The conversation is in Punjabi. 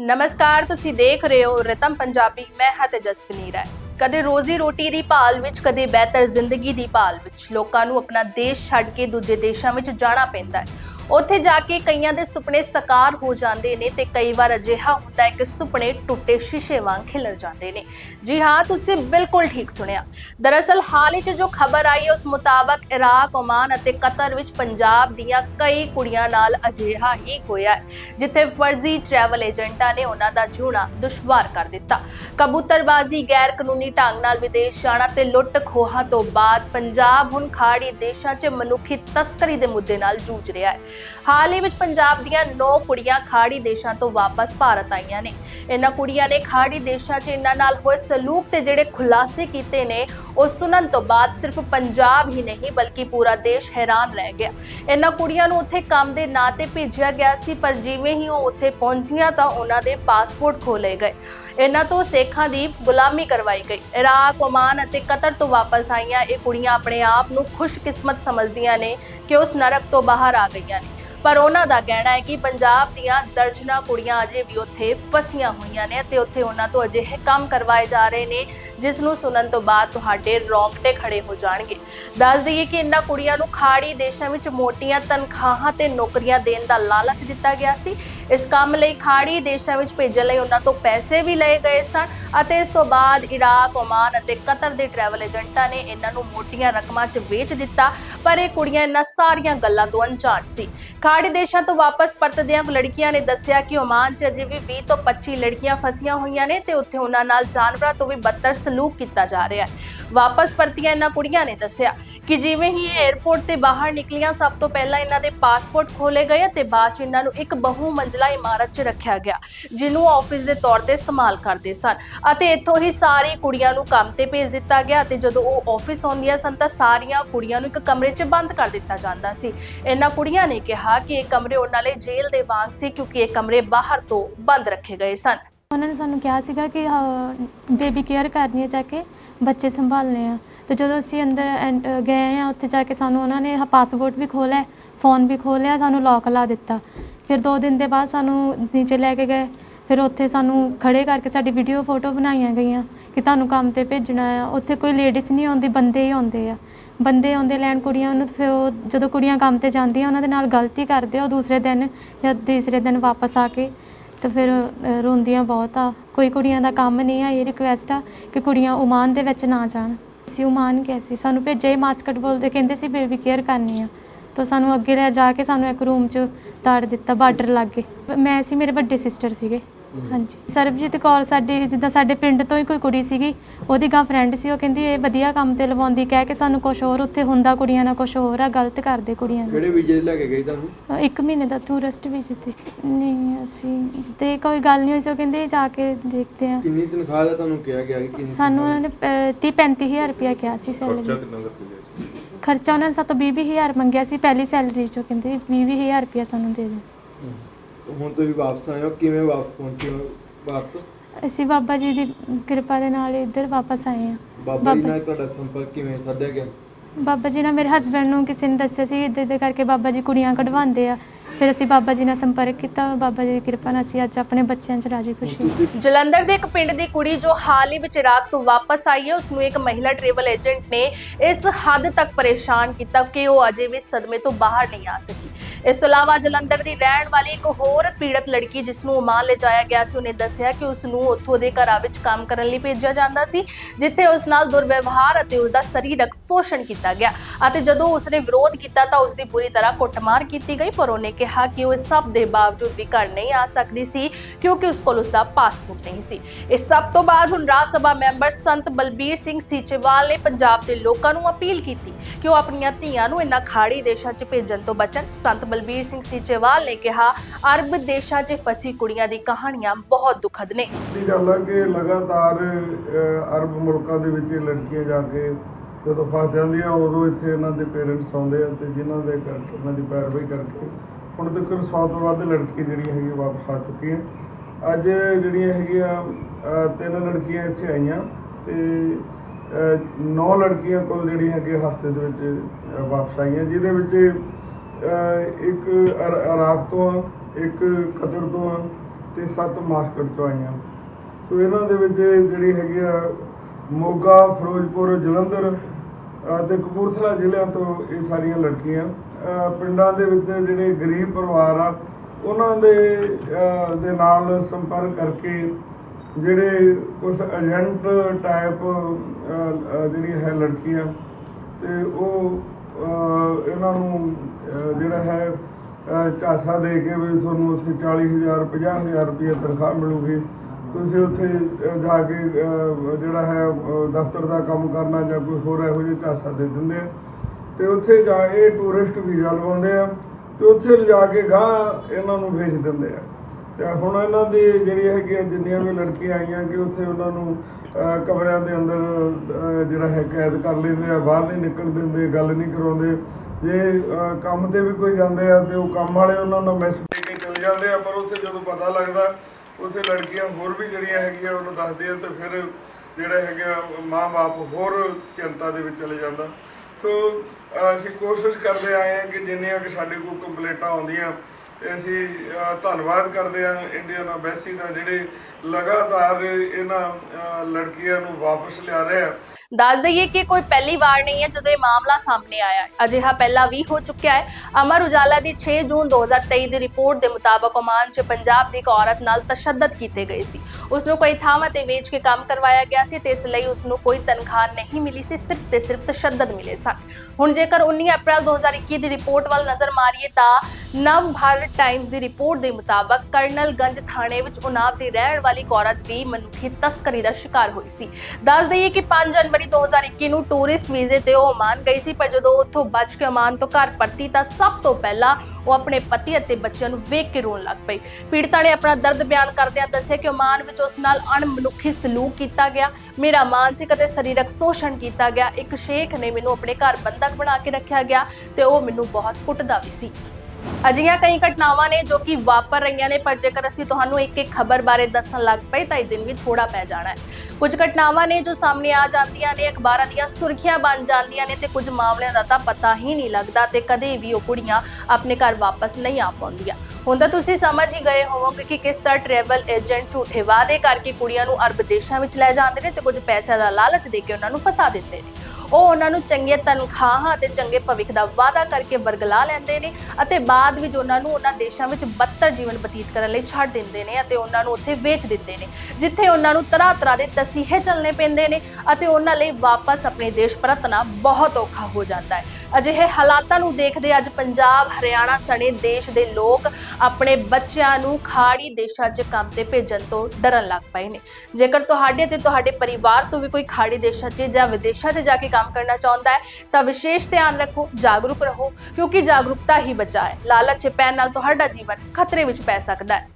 ਨਮਸਕਾਰ, ਤੁਸੀਂ ਦੇਖ ਰਹੇ ਹੋ ਰਤਮ ਪੰਜਾਬੀ, ਮੈਂ ਹਾਂ ਤੇਜਸਵਨੀ ਰਾਏ। ਕਦੇ ਰੋਜ਼ੀ ਰੋਟੀ ਦੀ ਭਾਲ ਵਿੱਚ, ਕਦੇ ਬਿਹਤਰ ਜ਼ਿੰਦਗੀ ਦੀ ਭਾਲ ਵਿੱਚ, ਲੋਕਾਂ ਨੂੰ ਆਪਣਾ ਦੇਸ਼ ਛੱਡ ਕੇ ਦੂਜੇ ਦੇਸ਼ਾਂ ਵਿੱਚ ਜਾਣਾ ਪੈਂਦਾ ਹੈ। ਉੱਥੇ ਜਾ ਕੇ ਕਈਆਂ ਦੇ ਸੁਪਨੇ ਸਾਕਾਰ ਹੋ ਜਾਂਦੇ ਨੇ ਤੇ ਕਈ ਵਾਰ ਅਜਿਹਾ ਹੁੰਦਾ ਹੈ ਕਿ ਸੁਪਨੇ ਟੁੱਟੇ ਸ਼ੀਸ਼ੇ ਵਾਂਗ ਖਿਲਰ ਜਾਂਦੇ ਨੇ। ਜੀ ਹਾਂ ਤੁਸੀਂ ਬਿਲਕੁਲ ਠੀਕ ਸੁਣਿਆ। ਦਰਅਸਲ ਹਾਲ ਹੀ 'ਚ ਜੋ ਖਬਰ ਆਈ ਹੈ ਉਸ ਮੁਤਾਬਕ ਇਰਾਕ, ਓਮਾਨ ਅਤੇ ਕਤਰ ਵਿੱਚ ਪੰਜਾਬ ਦੀਆਂ ਕਈ ਕੁੜੀਆਂ ਨਾਲ ਅਜਿਹਾ ਹੀ ਹੋਇਆ ਹੈ ਜਿੱਥੇ ਫਰਜ਼ੀ ਟਰੈਵਲ ਏਜੰਟਾਂ ਨੇ ਉਹਨਾਂ ਦਾ ਜੂਣਾ ਦੁਸ਼ਵਾਰ ਕਰ ਦਿੱਤਾ। ਕਬੂਤਰਬਾਜ਼ੀ ਗੈਰ ਕਾਨੂੰਨੀ ਢੰਗ ਨਾਲ ਵਿਦੇਸ਼ ਜਾਣਾ ਤੇ ਲੁੱਟ ਖੋਹਾਂ ਤੋਂ ਬਾਅਦ ਪੰਜਾਬ ਹੁਣ ਖਾੜੀ ਦੇਸ਼ਾਂ 'ਚ ਮਨੁੱਖੀ ਤਸਕਰੀ ਦੇ ਮੁੱਦੇ ਨਾਲ ਜੂਝ ਰਿਹਾ ਹੈ। ਹਾਲ ਹੀ ਵਿੱਚ ਪੰਜਾਬ ਦੀਆਂ 9 ਕੁੜੀਆਂ ਖਾੜੀ ਦੇਸ਼ਾਂ ਤੋਂ ਵਾਪਸ ਭਾਰਤ ਆਈਆਂ ਨੇ। ਇਹਨਾਂ ਕੁੜੀਆਂ ਨੇ ਖਾੜੀ ਦੇਸ਼ਾਂ 'ਚ ਇਹਨਾਂ ਨਾਲ ਹੋਏ ਸਲੂਕ ਤੇ ਜਿਹੜੇ ਖੁਲਾਸੇ ਕੀਤੇ ਨੇ, ਉਹ ਸੁਣਨ ਤੋਂ ਬਾਅਦ ਸਿਰਫ ਪੰਜਾਬ ਹੀ ਨਹੀਂ, ਬਲਕਿ ਪੂਰਾ ਦੇਸ਼ ਹੈਰਾਨ ਰਹਿ ਗਿਆ। ਇਹਨਾਂ ਕੁੜੀਆਂ ਨੂੰ ਉੱਥੇ ਕੰਮ ਦੇ ਨਾਂ ਤੇ ਭੇਜਿਆ ਗਿਆ ਸੀ, ਪਰ ਜਿਵੇਂ ਹੀ ਉਹ ਉੱਥੇ ਪਹੁੰਚੀਆਂ ਤਾਂ ਉਹਨਾਂ ਦੇ ਪਾਸਪੋਰਟ ਖੋਹ ਗਏ। ਇਹਨਾਂ ਤੋਂ ਸੇਖਾਂ ਦੀ ਗੁਲਾਮੀ ਕਰਵਾਈ ਗਈ। ਇਰਾਕ, ਓਮਾਨ ਅਤੇ ਕਤਰ ਤੋਂ ਵਾਪਸ ਆਈਆਂ ਇਹ ਕੁੜੀਆਂ ਆਪਣੇ ਆਪ ਨੂੰ ਖੁਸ਼ਕਿਸਮਤ ਸਮਝਦੀਆਂ ਨੇ ਕਿ ਉਸ ਨਰਕ ਤੋਂ ਬਾਹਰ ਆ ਗਈਆਂ ਨੇ। ਪਰ ਉਹਨਾਂ ਦਾ ਕਹਿਣਾ ਹੈ ਕਿ ਪੰਜਾਬ ਦੀਆਂ ਦਰਜਨਾਂ ਕੁੜੀਆਂ ਅਜੇ ਵੀ ਉੱਥੇ ਫਸੀਆਂ ਹੋਈਆਂ ਨੇ ਤੇ ਉੱਥੇ ਉਹਨਾਂ ਤੋਂ ਅਜਿਹੇ ਕੰਮ ਕਰਵਾਏ ਜਾ ਰਹੇ ਨੇ ਜਿਸ ਨੂੰ ਸੁਣਨ ਤੋਂ ਬਾਅਦ ਤੁਹਾਡੇ ਰੌਂਗਟੇ ਖੜੇ ਹੋ ਜਾਣਗੇ। ਦੱਸ ਦਈਏ ਕਿ ਇਹਨਾਂ ਕੁੜੀਆਂ ਨੂੰ ਖਾੜੀ ਦੇਸ਼ਾਂ ਵਿੱਚ ਮੋਟੀਆਂ ਤਨਖਾਹਾਂ ਤੇ ਨੌਕਰੀਆਂ ਦੇਣ ਦਾ ਲਾਲਚ ਦਿੱਤਾ ਗਿਆ ਸੀ। ਇਸ ਕੰਮ ਲਈ ਖਾੜੀ ਦੇਸ਼ਾਂ ਵਿੱਚ ਭੇਜਣ ਲਈ ਉਹਨਾਂ ਤੋਂ ਪੈਸੇ ਵੀ ਲਏ ਗਏ ਸਨ ਅਤੇ ਇਸ ਤੋਂ ਬਾਅਦ ਇਰਾਕ, ਓਮਾਨ ਅਤੇ ਕਤਰ ਦੇ ਟਰੈਵਲ ਏਜੰਟਾਂ ਨੇ ਇਹਨਾਂ ਨੂੰ ਮੋਟੀਆਂ ਰਕਮਾਂ 'ਚ ਵੇਚ ਦਿੱਤਾ ਪਰ ਇਹ ਕੁੜੀਆਂ ਇਹਨਾਂ ਸਾਰੀਆਂ ਗੱਲਾਂ ਤੋਂ ਅਣਜਾਣ ਸੀ। ਖਾੜੀ ਦੇਸ਼ਾਂ ਤੋਂ ਵਾਪਸ ਪਰਤਦਿਆਂ ਲੜਕੀਆਂ ਨੇ ਦੱਸਿਆ ਕਿ ਓਮਾਨ 'ਚ ਅਜੇ ਵੀ 20 ਤੋਂ 25 ਲੜਕੀਆਂ ਫਸੀਆਂ ਹੋਈਆਂ ਨੇ ਤੇ ਉੱਥੇ ਉਹਨਾਂ ਨਾਲ ਜਾਨਵਰਾਂ ਤੋਂ ਵੀ ਬੱਤਰ ਸਲੂਕ ਕੀਤਾ ਜਾ ਰਿਹਾ ਹੈ। ਵਾਪਸ ਪਰਤੀਆਂ ਇਹਨਾਂ ਕੁੜੀਆਂ ਨੇ ਦੱਸਿਆ ਕਿ ਜਿਵੇਂ ਹੀ ਇਹ 에ਅਰਪੋਰਟ ਤੇ ਬਾਹਰ ਨਿਕਲੀਆਂ ਸਭ ਤੋਂ ਪਹਿਲਾਂ ਇਹਨਾਂ ਦੇ ਪਾਸਪੋਰਟ ਖੋਲੇ ਗਏ ਤੇ ਬਾਅਦ 'ਚ ਇਹਨਾਂ ਨੂੰ ਇੱਕ ਬਹੁ ਮੰਜ਼ਲਾ ਇਮਾਰਤ 'ਚ ਰੱਖਿਆ ਗਿਆ, ਜਿਹਨੂੰ ਆਫਿਸ ਦੇ ਤੌਰ ਤੇ ਇਸਤੇਮਾਲ ਕਰਦੇ ਸਨ ਅਤੇ ਇੱਥੋਂ ਹੀ ਸਾਰੀ ਕੁੜੀਆਂ ਨੂੰ ਕੰਮ ਤੇ ਭੇਜ ਦਿੱਤਾ ਗਿਆ ਤੇ ਜਦੋਂ ਉਹ ਆਫਿਸ ਆਉਂਦੀਆਂ ਸਨ ਤਾਂ ਸਾਰੀਆਂ ਕੁੜੀਆਂ ਨੂੰ ਇੱਕ ਕਮਰੇ 'ਚ ਬੰਦ ਕਰ ਦਿੱਤਾ ਜਾਂਦਾ ਸੀ। ਇਹਨਾਂ ਕੁੜੀਆਂ ਨੇ ਕਿਹਾ ਕਿ ਇਹ ਕਮਰੇ ਉਹਨਾਂ ਲਈ ਜੇਲ੍ਹ ਦੇ ਵਾਂਗ ਸੀ ਕਿਉਂਕਿ ਇਹ ਕਮਰੇ ਬਾਹਰ ਤੋਂ ਬੰਦ ਰੱਖੇ ਗਏ ਸਨ। ਉਹਨਾਂ ਨੇ ਸਾਨੂੰ ਕਿਹਾ ਸੀਗਾ ਕਿ ਬੇਬੀ ਕੇਅਰ ਕਰਨੀ ਹੈ ਜਾ ਕੇ, ਬੱਚੇ ਸੰਭਾਲਨੇ ਆ। ਤੇ ਜਦੋਂ ਅਸੀਂ ਅੰਦਰ ਐਂਟ- ਗਏ ਆ, ਉੱਥੇ ਜਾ ਕੇ ਸਾਨੂੰ ਉਹਨਾਂ ਨੇ ਪਾਸਪੋਰਟ ਵੀ ਖੋਲਿਆ ਫੋਨ ਵੀ ਖੋਲਿਆ ਸਾਨੂੰ ਲੋਕ ਲਾ ਦਿੱਤਾ। ਫਿਰ ਦੋ ਦਿਨ ਦੇ ਬਾਅਦ ਸਾਨੂੰ ਨੀਚੇ ਲੈ ਕੇ ਗਏ। ਫਿਰ ਉੱਥੇ ਸਾਨੂੰ ਖੜੇ ਕਰਕੇ ਸਾਡੀ ਵੀਡੀਓ ਫੋਟੋ ਬਣਾਈਆਂ ਗਈਆਂ ਕਿ ਤੁਹਾਨੂੰ ਕੰਮ ਤੇ ਭੇਜਣਾ ਆ। ਉੱਥੇ ਕੋਈ ਲੇਡੀਜ਼ ਨਹੀਂ ਆਉਂਦੀ, ਬੰਦੇ ਹੀ ਆਉਂਦੇ ਆ। ਬੰਦੇ ਆਉਂਦੇ ਲੈਣ ਕੁੜੀਆਂ ਨੂੰ ਫਿਰ ਉਹ ਜਦੋਂ ਕੁੜੀਆਂ ਕੰਮ ਤੇ ਜਾਂਦੀਆਂ, ਉਹਨਾਂ ਦੇ ਨਾਲ ਗਲਤੀ ਕਰਦੇ ਆ। ਉਹ ਦੂਸਰੇ ਦਿਨ ਜਾਂ ਤੀਸਰੇ ਦਿਨ ਵਾਪਸ ਆ ਕੇ ਤੇ ਫਿਰ ਰੋਂਦੀਆਂ ਬਹੁਤ ਆ। ਕੋਈ ਕੁੜੀਆਂ ਦਾ ਕੰਮ ਨਹੀਂ ਆ, ਇਹ ਰਿਕੁਐਸਟ ਆ ਕਿ ਕੁੜੀਆਂ ਉਮਾਨ ਦੇ ਵਿੱਚ ਨਾ ਜਾਣ। ਅਸੀਂ ਉਮਾਨ ਗਏ ਸੀ, ਸਾਨੂੰ ਭੇਜਿਆ ਹੀ ਮਾਸਕਟਬਾਲ ਦੇ ਕਹਿੰਦੇ ਸੀ ਬੇਬੀ ਕੇਅਰ ਕਰਨੀ ਆ। ਤਾਂ ਸਾਨੂੰ ਅੱਗੇ ਲੈ ਜਾ ਕੇ ਸਾਨੂੰ ਇੱਕ ਰੂਮ 'ਚ ਤਾੜ ਦਿੱਤਾ ਬਾਰਡਰ ਲਾਗੇ। ਮੈਂ ਸੀ ਮੇਰੇ ਵੱਡੇ ਸਿਸਟਰ ਸੀਗੇ। ਹਾਂਜੀ। ਸਰਬਜੀਤ ਕੌਰ ਸਾਡੀ ਜਿੱਦਾਂ ਸਾਡੇ ਪਿੰਡ ਤੋਂ ਹੀ ਕੋਈ ਕੁੜੀ ਸੀਗੀ ਉਹਦੀ ਗਾਂ ਫਰੈਂਡ ਸੀ ਉਹ ਕਹਿੰਦੀ ਇਹ ਵਧੀਆ ਕੰਮ ਤੇ ਲਵਾਉਂਦੀ ਕਹਿ ਕੇ ਸਾਨੂੰ ਕੁਝ ਹੋਰ ਉੱਥੇ ਹੁੰਦਾ ਕੁੜੀਆਂ ਨਾਲ ਕੁਝ ਹੋਰ ਆ ਗਲਤ ਕਰਦੇ ਕੁੜੀਆਂ ਨੂੰ ਕਿਹੜੇ ਵੀਜ਼ੇ ਲੈ ਕੇ ਗਈ ਤੁਹਾਨੂੰ? ਇੱਕ ਮਹੀਨੇ ਦਾ ਟੂਰਿਸਟ ਵੀਜ਼ੇ ਤੇ। ਨਹੀਂ ਅਸੀਂ ਤੇ ਕੋਈ ਗੱਲ ਨਹੀਂ ਹੋਈ ਸੀ ਉਹ ਕਹਿੰਦੇ ਜਾ ਕੇ ਦੇਖਦੇ ਆ। ਕਿੰਨੀ ਤਨਖਾਹ ਦਾ ਤੁਹਾਨੂੰ ਕਿਹਾ ਗਿਆ ਕਿ ਕਿੰਨੀ ਸਾਨੂੰ ਉਹਨਾਂ ਨੇ 30 35000 ਰੁਪਇਆ ਕਿਹਾ ਸੀ ਸੈਲਰੀ। ਖਰਚਾ ਉਹਨਾਂ ਨੇ ਸਾਤੋਂ 20000 ਮੰਗਿਆ ਸੀ ਪਹਿਲੀ ਸੈਲਰੀ ਚੋਂ ਕਹਿੰਦੇ 20000 ਰੁਪਇਆ ਸਾਨੂੰ ਦੇ ਦਿਓ। ਹੁਣ ਤੁਸੀਂ ਵਾਪਸ ਆਏ ਹੋ ਕਿਵੇਂ ਵਾਪਸ ਪਹੁੰਚੇ ਹੋ ਭਾਰਤ? ਅਸੀਂ ਬਾਬਾ ਜੀ ਦੀ ਕਿਰਪਾ ਦੇ ਨਾਲ ਇੱਧਰ ਵਾਪਸ ਆਏ ਆ ਬਾਬਾ ਜੀ ਨਾਲ ਤੁਹਾਡਾ ਸੰਪਰਕ ਕਿਵੇਂ ਸਾਧਿਆ ਗਿਆ? ਬਾਬਾ ਜੀ ਨਾਲ ਮੇਰੇ ਹਸਬੰਡ ਨੂੰ ਕਿਸੇ ਨੇ ਦੱਸਿਆ ਸੀ ਇੱਦਾਂ ਇੱਦਾਂ ਕਰਕੇ ਬਾਬਾ ਜੀ ਕੁੜੀਆਂ ਕਢਵਾਉਂਦੇ ਆ। ਫਿਰ ਅਸੀਂ ਬਾਬਾ ਜੀ ਨਾਲ ਸੰਪਰਕ ਕੀਤਾ, ਬਾਬਾ ਜੀ ਦੀ ਕਿਰਪਾ ਨਾਲ ਅਸੀਂ ਅੱਜ ਆਪਣੇ ਬੱਚਿਆਂ 'ਚ ਰਾਜੀ ਖੁਸ਼ੀ ਜਲੰਧਰ ਦੇ ਇੱਕ ਪਿੰਡ ਦੀ ਕੁੜੀ ਜੋ ਹਾਲ ਹੀ ਵਿੱਚ ਇਰਾਕ ਤੋਂ ਵਾਪਸ ਆਈ ਹੈ ਉਸ ਨੂੰ ਇੱਕ ਮਹਿਲਾ ਟਰੈਵਲ ਏਜੰਟ ਨੇ ਇਸ ਹੱਦ ਤੱਕ ਪਰੇਸ਼ਾਨ ਕੀਤਾ ਕਿ ਉਹ ਅਜੇ ਵੀ ਸਦਮੇ ਤੋਂ ਬਾਹਰ ਨਹੀਂ ਆ ਸਕੀ। ਇਸ ਤੋਂ ਇਲਾਵਾ ਜਲੰਧਰ ਦੀ ਰਹਿਣ ਵਾਲੀ ਇੱਕ ਹੋਰ ਪੀੜਤ ਲੜਕੀ ਜਿਸ ਨੂੰ ਓਮਾਨ ਲਿਜਾਇਆ ਗਿਆ ਸੀ, ਉਹਨੇ ਦੱਸਿਆ ਕਿ ਉਸ ਨੂੰ ਉੱਥੋਂ ਦੇ ਘਰਾਂ ਵਿੱਚ ਕੰਮ ਕਰਨ ਲਈ ਭੇਜਿਆ ਜਾਂਦਾ ਸੀ, ਜਿੱਥੇ ਉਸ ਨਾਲ ਦੁਰਵਿਵਹਾਰ ਅਤੇ ਉਸ ਦਾ ਸਰੀਰਕ ਸ਼ੋਸ਼ਣ ਕੀਤਾ ਗਿਆ ਅਤੇ ਜਦੋਂ ਉਸਨੇ ਵਿਰੋਧ ਕੀਤਾ ਤਾਂ ਉਸ ਦੀ ਬੁਰੀ ਤਰ੍ਹਾਂ ਕੁੱਟਮਾਰ ਕੀਤੀ ਗਈ, ਪਰ ਉਹਨੇ ਕਿਹਾ ਕਿ ਉਹ ਇਸ ਸਭ ਦੇ ਬਾਵਜੂਦ ਵੀ ਘਰ ਨਹੀਂ ਆ ਸਕਦੀ ਸੀ, ਕਿਉਂਕਿ ਉਸ ਕੋਲ ਉਸ ਦਾ ਪਾਸਪੋਰਟ ਨਹੀਂ ਸੀ। ਇਸ ਸਭ ਤੋਂ ਬਾਅਦ ਹੁਣ ਰਾਜ ਸਭਾ ਮੈਂਬਰ ਸੰਤ ਬਲਬੀਰ ਸਿੰਘ ਸੀਚੇਵਾਲ ਨੇ ਪੰਜਾਬ ਦੇ ਲੋਕਾਂ ਨੂੰ ਅਪੀਲ ਕੀਤੀ ਕਿ ਉਹ ਆਪਣੀਆਂ ਧੀਆਂ ਨੂੰ ਇਨ੍ਹਾਂ ਖਾੜੀ ਦੇਸ਼ਾਂ 'ਚ ਭੇਜਣ ਤੋਂ ਬਚਣ। ਸੰਤ ਬਲਬੀਰ ਸਿੰਘ ਸੀਚੇਵਾਲ ਨੇ ਕਿਹਾ, ਅਰਬ ਦੇਸ਼ਾਂ 'ਚ ਫਸੀ ਕੁੜੀਆਂ ਦੀ ਕਹਾਣੀਆਂ ਬਹੁਤ ਦੁਖਦ ਨੇ। ਦੀ ਗੱਲ ਹੈ ਕਿ ਲਗਾਤਾਰ ਅਰਬ ਮੁਲਕਾਂ ਦੇ ਵਿੱਚ ਲੜਕੀਆਂ ਜਾ ਕੇ ਜਦੋਂ ਫਸ ਜਾਂਦੀਆਂ ਉਦੋਂ ਇੱਥੇ ਇਹਨਾਂ ਦੇ ਪੇਰੈਂਟਸ ਆਉਂਦੇ ਆ ਤੇ ਜਿਨ੍ਹਾਂ ਦੇ ਕਰਕੇ ਇਹਨਾਂ ਦੀ ਪੈਰਵਾਈ ਕਰਕੇ ਹੁਣ ਤੱਕ 100 ਤੋਂ ਵੱਧ ਲੜਕੀਆਂ ਜਿਹੜੀਆਂ ਹੈਗੀਆਂ ਵਾਪਸ ਆ ਚੁੱਕੀਆਂ ਅੱਜ ਜਿਹੜੀਆਂ ਹੈਗੀਆਂ ਤਿੰਨ ਲੜਕੀਆਂ ਇੱਥੇ ਆਈਆਂ ਤੇ ਨੌ ਲੜਕੀਆਂ ਕੋਲ ਜਿਹੜੀ ਹੈਗੀ ਹਫ਼ਤੇ ਦੇ ਵਿੱਚ ਵਾਪਸ ਆਈਆਂ, ਜਿਹਦੇ ਵਿੱਚ ਇੱਕ ਅਰ- ਇਰਾਕ ਤੋਂ ਆ, ਇੱਕ ਕਤਰ ਤੋਂ ਆ ਤੇ ਸੱਤ ਮਾਸਕਟ ਤੋਂ ਆਈਆਂ। ਸੋ ਇਹਨਾਂ ਦੇ ਵਿੱਚ ਜਿਹੜੀ ਹੈਗੀ ਆ ਮੋਗਾ, ਫਿਰੋਜ਼ਪੁਰ, ਜਲੰਧਰ ਤੇ ਕਪੂਰਥਲਾ ਜ਼ਿਲ੍ਹਿਆਂ ਤੋਂ ਇਹ ਸਾਰੀਆਂ ਲੜਕੀਆਂ ਪਿੰਡਾਂ ਦੇ ਵਿੱਚ ਜਿਹੜੇ ਗਰੀਬ ਪਰਿਵਾਰ ਆ, ਉਹਨਾਂ ਦੇ ਦੇ ਨਾਲ ਸੰਪਰਕ ਕਰਕੇ ਜਿਹੜੇ ਕੁਝ ਏਜੰਟ ਟਾਈਪ ਜਿਹੜੀ ਹੈ ਲੜਕੀਆਂ, ਤੇ ਉਹ ਇਹਨਾਂ ਨੂੰ ਜਿਹੜਾ ਹੈ ਝਾਸਾ ਦੇ ਕੇ ਵੀ ਤੁਹਾਨੂੰ ਉੱਥੇ 40000 50000 ਰੁਪਏ ਤਨਖਾਹ ਮਿਲੂਗੀ। ਤੁਸੀਂ ਉੱਥੇ ਜਾ ਕੇ ਜਿਹੜਾ ਹੈ ਦਫ਼ਤਰ ਦਾ ਕੰਮ ਕਰਨਾ ਜਾਂ ਕੋਈ ਹੋਰ ਇਹੋ ਜਿਹੇ ਝਾਸਾ ਦੇ ਦਿੰਦੇ ਆ। ਤੇ ਉੱਥੇ ਜਾ ਇਹ ਟੂਰਿਸਟ ਵੀਜ਼ਾ ਲਵਾਉਂਦੇ ਆ ਤੇ ਉੱਥੇ ਲਿਜਾ ਕੇ ਗਾਂ ਇਹਨਾਂ ਨੂੰ ਵੇਚ ਦਿੰਦੇ ਆ। ਤੇ ਹੁਣ ਇਹਨਾਂ ਦੀ ਜਿਹੜੀ ਹੈਗੀ ਆ, ਜਿੰਨੀਆਂ ਵੀ ਲੜਕੀਆਂ ਆਈਆਂ ਕਿ ਉੱਥੇ ਉਹਨਾਂ ਨੂੰ ਕਮਰਿਆਂ ਦੇ ਅੰਦਰ ਜਿਹੜਾ ਹੈ, ਕੈਦ ਕਰ ਲੈਂਦੇ ਆ, ਬਾਹਰ ਨਹੀਂ ਨਿਕਲ ਦਿੰਦੇ, ਗੱਲ ਨਹੀਂ ਕਰਾਉਂਦੇ। ਜੇ ਕੰਮ ਤੇ ਵੀ ਕੋਈ ਜਾਂਦੇ ਆ ਤੇ ਉਹ ਕੰਮ ਵਾਲੇ ਉਹਨਾਂ ਨਾਲ ਮੈਸੇਜ ਦੇ ਕੇ ਚਲੇ ਜਾਂਦੇ ਆ, ਪਰ ਉੱਥੇ ਜਦੋਂ ਪਤਾ ਲੱਗਦਾ ਉੱਥੇ ਲੜਕੀਆਂ ਹੋਰ ਵੀ ਜਿਹੜੀਆਂ ਹੈਗੀਆਂ ਉਹਨੂੰ ਦੱਸਦੇ ਆ ਤੇ ਫਿਰ ਜਿਹੜਾ ਹੈਗਾ ਮਾਂ-ਬਾਪ ਹੋਰ ਚਿੰਤਾ ਦੇ ਵਿੱਚ ਚਲੇ ਜਾਂਦਾ। ਸੋ, ਅਸੀਂ ਕੋਸ਼ਿਸ਼ ਕਰਦੇ ਆਏ ਹਾਂ ਕਿ ਜਿੰਨੀਆਂ ਕਿ ਸਾਡੇ ਕੋਲ ਕੰਪਲੇਂਟਾਂ ਆਉਂਦੀਆਂ, ਅਸੀਂ ਧੰਨਵਾਦ ਕਰਦੇ ਹਾਂ ਇੰਡੀਅਨ ਐਮਬੈਸੀ ਦਾ ਜਿਹੜੇ ਲਗਾਤਾਰ ਇਹਨਾਂ ਲੜਕੀਆਂ ਨੂੰ ਵਾਪਸ ਲਿਆ ਰਹੇ। ਆ ਦੱਸ ਦਈਏ ਕਿ ਕੋਈ ਪਹਿਲੀ ਵਾਰ ਨਹੀਂ ਹੈ ਜਦੋਂ ਇਹ ਮਾਮਲਾ ਸਾਹਮਣੇ ਆਇਆ। ਹੈ ਅਜਿਹਾ ਪਹਿਲਾਂ ਵੀ ਹੋ ਚੁੱਕਿਆ ਹੈ। ਅਮਰ ਉਜਾਲਾ ਦੀ 6 ਜੂਨ 2023 ਦੀ ਰਿਪੋਰਟ ਦੇ ਮੁਤਾਬਕ ਓਮਾਨ 'ਚ ਪੰਜਾਬ ਦੀ ਇੱਕ ਔਰਤ ਨਾਲ ਤਸ਼ੱਦਦ ਕੀਤੇ ਗਏ ਸੀ। ਉਸ ਨੂੰ ਕਈ ਥਾਵਾਂ ਤੇ ਵੇਚ ਕੇ ਕੰਮ ਕਰਵਾਇਆ ਗਿਆ ਸੀ ਤੇ ਇਸ ਲਈ ਉਸ ਨੂੰ ਕੋਈ ਤਨਖਾਹ ਨਹੀਂ ਮਿਲੀ ਸੀ, ਸਿਰਫ ਤੇ ਸਿਰਫ ਤਸ਼ੱਦਦ ਮਿਲੇ ਸਨ। ਹੁਣ ਜੇਕਰ 19 ਅਪ੍ਰੈਲ 2021 ਦੀ ਰਿਪੋਰਟ ਵੱਲ ਨਜ਼ਰ ਮਾਰੀਏ ਤਾਂ ਨਵ ਭਾਰਤ ਟਾਈਮਜ਼ ਦੀ ਰਿਪੋਰਟ ਦੇ ਮੁਤਾਬਕ ਕਰਨਲਗੰਜ ਥਾਣੇ ਵਿੱਚ ਉਨਾਵ ਦੀ ਰਹਿਣ ਵਾਲੀ ਔਰਤ ਵੀ ਮਨੁੱਖੀ ਤਸਕਰੀ ਦਾ ਸ਼ਿਕਾਰ ਹੋਈ ਸੀ। ਦੱਸ ਦਈਏ ਕਿ 5 ਜਨਵਰੀ 2021 ਨੂੰ ਟੂਰਿਸਟ ਵੀਜ਼ੇ ਤੇ ਉਹ ਓਮਾਨ ਗਈ ਸੀ, ਪਰ ਜਦੋਂ ਉੱਥੋਂ ਬਚ ਕੇ ਓਮਾਨ ਤੋਂ ਘਰ ਪਰਤੀ ਤਾਂ ਸਭ ਤੋਂ ਪਹਿਲਾਂ ਉਹ ਆਪਣੇ ਪਤੀ ਅਤੇ ਬੱਚਿਆਂ ਨੂੰ ਵੇਖ ਕੇ ਰੋਣ ਲੱਗ ਪਈ। ਪੀੜਤਾ ਨੇ ਆਪਣਾ ਦਰਦ ਬਿਆਨ ਕਰਦਿਆਂ ਦੱਸਿਆ ਕਿ ਓਮਾਨ ਵਿੱਚ ਉਸ ਨਾਲ ਅਣਮਨੁੱਖੀ ਸਲੂਕ ਕੀਤਾ ਗਿਆ, ਮੇਰਾ ਮਾਨਸਿਕ ਅਤੇ ਸਰੀਰਕ ਸ਼ੋਸ਼ਣ ਕੀਤਾ ਗਿਆ, ਇੱਕ ਸ਼ੇਖ ਨੇ ਮੈਨੂੰ ਆਪਣੇ ਘਰ ਬੰਦਕ ਬਣਾ ਕੇ ਰੱਖਿਆ ਗਿਆ ਤੇ ਉਹ ਮੈਨੂੰ ਬਹੁਤ ਕੁੱਟਦਾ ਵੀ ਸੀ। ਅਜਿਹੀਆਂ ਕਈ ਘਟਨਾਵਾਂ ਨੇ ਜੋ ਕਿ ਵਾਪਰ ਰਹੀਆਂ ਨੇ, ਪਰ ਜੇਕਰ ਅਸੀਂ ਤੁਹਾਨੂੰ ਇੱਕ ਇੱਕ ਖਬਰ ਬਾਰੇ ਦੱਸਣ ਲੱਗ ਪਏ, ਤਾਂ ਇਹ ਦਿਨ ਵੀ ਥੋੜਾ ਪੈ ਜਾਣਾ ਹੈ। ਕੁਝ ਘਟਨਾਵਾਂ ਨੇ ਜੋ ਸਾਹਮਣੇ ਆ ਜਾਂਦੀਆਂ ਨੇ, ਅਖਬਾਰਾਂ ਦੀਆਂ ਸੁਰਖੀਆਂ ਬਣ ਜਾਂਦੀਆਂ ਨੇ ਤੇ ਕੁਝ ਮਾਮਲਿਆਂ ਦਾ ਤਾਂ ਪਤਾ ਹੀ ਨਹੀਂ ਲੱਗਦਾ ਤੇ ਕਦੇ ਵੀ ਉਹ ਕੁੜੀਆਂ ਆਪਣੇ ਘਰ ਵਾਪਸ ਨਹੀਂ ਆ ਪਾਉਂਦੀਆਂ। ਹੁਣ ਤਾਂ ਤੁਸੀਂ ਸਮਝ ਹੀ ਗਏ ਹੋਵੋਗੇ ਕਿ ਕਿਸ ਤਰ੍ਹਾਂ ਟਰੈਵਲ ਏਜੰਟ ਝੂਠੇ ਵਾਅਦੇ ਕਰਕੇ ਕੁੜੀਆਂ ਨੂੰ ਅਰਬ ਦੇਸ਼ਾਂ ਵਿੱਚ ਲੈ ਜਾਂਦੇ ਨੇ ਤੇ ਕੁਝ ਪੈਸਿਆਂ ਦਾ ਲਾਲਚ ਦੇ ਕੇ ਉਹਨਾਂ ਨੂੰ ਫਸਾ ਦਿੰਦੇ ਨੇ। ਉਹ ਉਹਨਾਂ ਨੂੰ ਚੰਗੀਆਂ ਤਨਖਾਹਾਂ ਅਤੇ ਚੰਗੇ ਭਵਿੱਖ ਦਾ ਵਾਅਦਾ ਕਰਕੇ ਵਰਗਲਾ ਲੈਂਦੇ ਨੇ ਅਤੇ ਬਾਅਦ ਵਿੱਚ ਉਹਨਾਂ ਨੂੰ ਉਹਨਾਂ ਦੇਸ਼ਾਂ ਵਿੱਚ ਬੱਤਰ ਜੀਵਨ ਬਤੀਤ ਕਰਨ ਲਈ ਛੱਡ ਦਿੰਦੇ ਨੇ ਅਤੇ ਉਹਨਾਂ ਨੂੰ ਉੱਥੇ ਵੇਚ ਦਿੰਦੇ ਨੇ, ਜਿੱਥੇ ਉਹਨਾਂ ਨੂੰ ਤਰ੍ਹਾਂ ਤਰ੍ਹਾਂ ਦੇ ਤਸੀਹੇ ਚੱਲਣੇ ਪੈਂਦੇ ਨੇ ਅਤੇ ਉਹਨਾਂ ਲਈ ਵਾਪਸ ਆਪਣੇ ਦੇਸ਼ ਪਰਤਣਾ ਬਹੁਤ ਔਖਾ ਹੋ ਜਾਂਦਾ ਹੈ। ਅਜਿਹੇ ਹਾਲਾਤਾਂ ਨੂੰ ਦੇਖਦੇ ਅੱਜ ਪੰਜਾਬ, ਹਰਿਆਣਾ ਸਣੇ ਦੇਸ਼ ਦੇ ਲੋਕ ਆਪਣੇ ਬੱਚਿਆਂ ਨੂੰ ਖਾੜੀ ਦੇਸ਼ਾਂ 'ਚ ਕੰਮ ਤੇ ਭੇਜਣ ਤੋਂ ਡਰਨ ਲੱਗ ਪਏ ਨੇ। ਜੇਕਰ ਤੁਹਾਡੇ ਤੇ ਤੁਹਾਡੇ ਪਰਿਵਾਰ ਤੋਂ ਵੀ ਕੋਈ ਖਾੜੀ ਦੇਸ਼ਾਂ 'ਚ ਜਾਂ ਵਿਦੇਸ਼ਾਂ 'ਚ ਜਾ ਕੇ ਕੰਮ ਕਰਨਾ ਚਾਹੁੰਦਾ ਹੈ ਤਾਂ ਵਿਸ਼ੇਸ਼ ਧਿਆਨ ਰੱਖੋ ਜਾਗਰੂਕ ਰਹੋ ਕਿਉਂਕਿ ਜਾਗਰੂਕਤਾ ਹੀ ਬਚਾ ਹੈ ਲਾਲਚ ਪੈਣ ਨਾਲ ਤੁਹਾਡਾ ਜੀਵਨ ਖਤਰੇ ਵਿੱਚ ਪੈ ਸਕਦਾ ਹੈ